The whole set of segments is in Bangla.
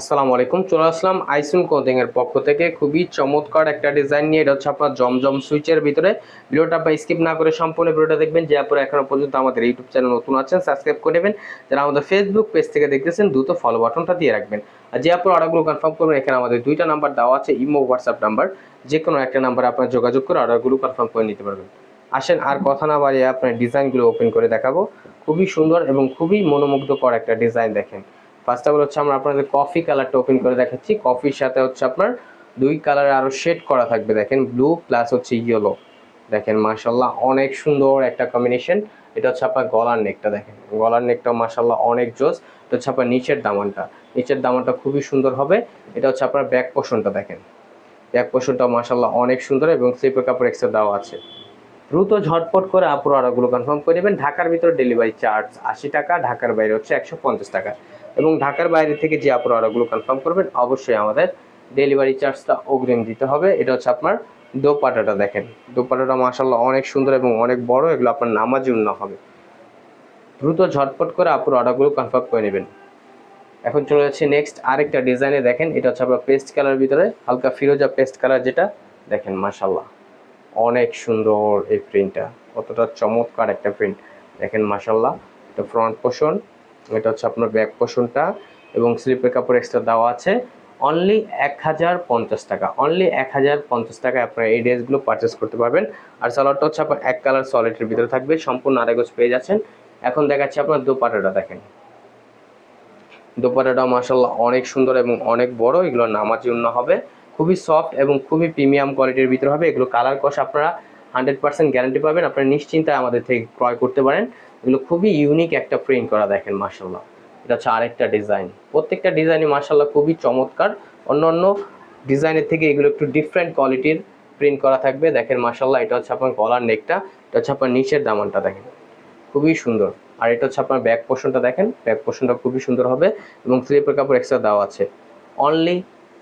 আসসালামু আলাইকুম, চলে আসলাম আইসুন কোদিং এর পক্ষ থেকে। খুবই চমৎকার একটা ডিজাইন নিয়ে, এটা হচ্ছে আপনার জমজম সুইচের ভিতরে। ভিডিওটা আপনার স্কিপ না করে সম্পূর্ণ ভিডিওটা দেখবেন, যে আপনারা এখনও পর্যন্ত আমাদের ইউটিউব চ্যানেল নতুন আছেন সাবস্ক্রাইব করে নেবেন। যারা আমাদের ফেসবুক পেজ থেকে দেখতেছেন, দ্রুত ফলো বাটনটা দিয়ে রাখবেন। আর যে আপনার অর্ডারগুলো কনফার্ম করবেন, এখানে আমাদের দুইটা নাম্বার দেওয়া আছে, ইমো হোয়াটসঅ্যাপ নাম্বার যে কোনো একটা নাম্বারে আপনার যোগাযোগ করে অর্ডারগুলো কনফার্ম করে নিতে পারবেন। আসেন, আর কথা না বাড়িয়ে আপনার ডিজাইনগুলো ওপেন করে দেখাবো। খুবই সুন্দর এবং খুবই মনোমুগ্ধকর একটা ডিজাইন দেখেন। ফার্স্ট অফ অল হচ্ছে আমরা আপনাদের কফি কালারটা ওপেন করে দেখাচ্ছি। কফির সাথে হচ্ছে আপনার দুই কালারে আরও শেড করা থাকবে। দেখেন ব্লু প্লাস হচ্ছে ইয়েলো দেখেন মাশাল্লাহ অনেক সুন্দর একটা কম্বিনেশন এটা হচ্ছে আপনার গলার নেকটা দেখেন। গলার নেকটা মাশাল্লাহ অনেক জোস। এটা হচ্ছে আপনার নিচের দামানটা। নিচের দামানটা খুবই সুন্দর হবে। এটা হচ্ছে আপনার ব্যাক পোষণটা দেখেন। ব্যাক পোষণটা মাশাল্লাহ অনেক সুন্দর এবং স্লিপের কাপড় এক্সট্রা দেওয়া আছে। দ্রুত ঝটপট করে আপুর অর্ডারগুলো কনফার্ম করে নেবেন। ঢাকার ভিতরে ডেলিভারি চার্জ আশি টাকা, ঢাকার বাইরে হচ্ছে একশো পঞ্চাশ টাকা। এবং ঢাকার বাইরে থেকে যে আপুর অর্ডারগুলো কনফার্ম করবেন, অবশ্যই আমাদের ডেলিভারি চার্জটা অগ্রিম দিতে হবে। এটা হচ্ছে আপনার দোপাটাটা দেখেন। দোপাটাটা মাসাল্লাহ অনেক সুন্দর এবং অনেক বড়, এগুলো আপনার নামাজি উন্না হবে। দ্রুত ঝটপট করে আপুর অর্ডারগুলো কনফার্ম করে নেবেন। এখন চলে যাচ্ছে নেক্সট আরেকটা ডিজাইনে দেখেন। এটা হচ্ছে আপনার পেস্ট কালার ভিতরে, হালকা ফিরোজা পেস্ট কালার যেটা, দেখেন মাসাল্লাহ অনেক সুন্দর এই প্রিন্টটা কতটা চমৎকার একটা প্রিন্ট দেখেন মাসাল্লাহ এটা ফ্রন্ট পোর্শন এটা হচ্ছে আপনার ব্যাক পোর্শনটা এবং স্লিপের কাপড় এক্সট্রা দেওয়া আছে। অনলি এক হাজার পঞ্চাশ টাকা অনলি এক হাজার পঞ্চাশ টাকায় আপনারা এই ড্রেসগুলো পারচেস করতে পারবেন। আর সালোয়ারটা হচ্ছে আপনার এক কালার সলিডের ভিতরে থাকবে, সম্পূর্ণ আরেকজ পেয়ে যাচ্ছেন। এখন দেখাচ্ছি আপনার দোপাটাটা দেখেন। দোপাটাটা মাসাল্লাহ অনেক সুন্দর এবং অনেক বড় এগুলো নামাজি উন্ন হবে। খুবই সফট এবং খুবই প্রিমিয়াম কোয়ালিটির ভিতরে হবে। এগুলো কালার কষ আপনারা হান্ড্রেড পার্সেন্ট গ্যারান্টি পাবেন। আপনারা নিশ্চিন্তায় আমাদের থেকে ক্রয় করতে পারেন। এগুলো খুবই ইউনিক একটা প্রিন্ট করা দেখেন মার্শাল্লাহ এটা হচ্ছে আরেকটা ডিজাইন প্রত্যেকটা ডিজাইনই মার্শাল্লাহ খুবই চমৎকার। অন্য অন্য ডিজাইনের থেকে এগুলো একটু ডিফারেন্ট কোয়ালিটির প্রিন্ট করা থাকবে। দেখেন মার্শাল্লাহ এটা হচ্ছে আপনার গলার নেকটা এটা হচ্ছে আপনার নিচের দামানটা, দেখেন। খুবই সুন্দর। আর এটা হচ্ছে আপনার ব্যাক পোর্শনটা দেখেন। ব্যাক পোর্শনটা খুবই সুন্দর হবে এবং স্লিপের কাপড় এক্সট্রা দেওয়া আছে। অনলি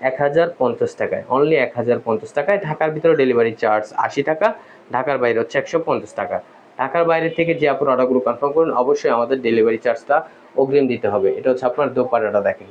এক হাজার পঞ্চাশ টাকায় অনলি এক হাজার পঞ্চাশ টাকায়। ঢাকার ভিতরে ডেলিভারি চার্জ আশি টাকা, ঢাকার বাইরে হচ্ছে একশো পঞ্চাশ টাকা। ঢাকার বাইরে থেকে যে আপনার অর্ডারগুলো কনফার্ম করুন, অবশ্যই আমাদের ডেলিভারি চার্জটা অগ্রিম দিতে হবে। এটা হচ্ছে আপনার দোপাটাটা দেখেন।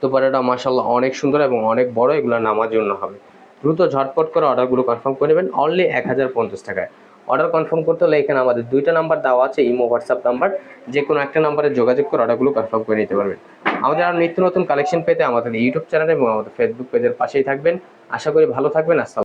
দোপাটাটা মাসাল্লাহ অনেক সুন্দর এবং অনেক বড়, এগুলো নামার জন্য হবে। দ্রুত ঝটপট করে অর্ডারগুলো কনফার্ম করে নেবেন অনলি এক হাজার পঞ্চাশ টাকায়। অর্ডার কনফার্ম করতে হলে এখানে আমাদের দুইটা নাম্বার দেওয়া আছে ইমো হোয়াটসঅ্যাপ নাম্বার যে কোনো একটা নাম্বারে যোগাযোগ করে অর্ডারগুলো কনফার্ম করে নিতে পারবেন। আমাদের আর নিত্য নতুন কালেকশন পেতে আমাদের ইউটিউব চ্যানেল এবং আমাদের ফেসবুক পেজের পাশেই থাকবেন। আশা করি ভালো থাকবেন, আসসালাম